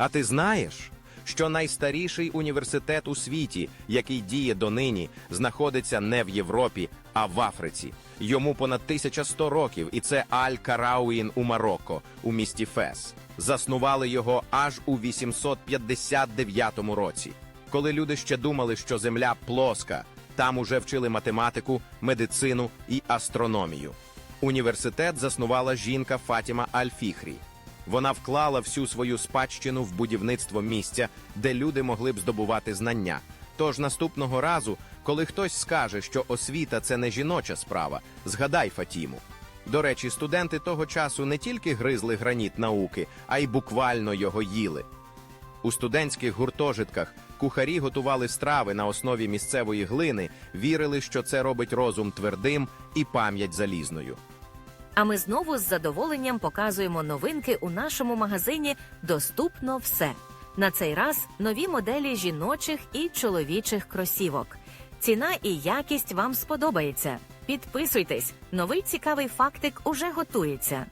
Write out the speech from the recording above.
А ти знаєш, що найстаріший університет у світі, який діє донині, знаходиться не в Європі, а в Африці. Йому понад 1100 років, і це Аль-Карауїн у Марокко, у місті Фес. Заснували його аж у 859 році. Коли люди ще думали, що земля плоска, там уже вчили математику, медицину і астрономію. Університет заснувала жінка Фатіма Аль-Фіхрі. Вона вклала всю свою спадщину в будівництво місця, де люди могли б здобувати знання. Тож наступного разу, коли хтось скаже, що освіта це не жіноча справа, згадай Фатіму. До речі, студенти того часу не тільки гризли граніт науки, а й буквально його їли. У студентських гуртожитках кухарі готували страви на основі місцевої глини, вірили, що це робить розум твердим і пам'ять залізною. А ми знову з задоволенням показуємо новинки у нашому магазині Доступно все. На цей раз нові моделі жіночих і чоловічих кросівок. Ціна і якість вам сподобається. Підписуйтесь, новий цікавий фактик уже готується.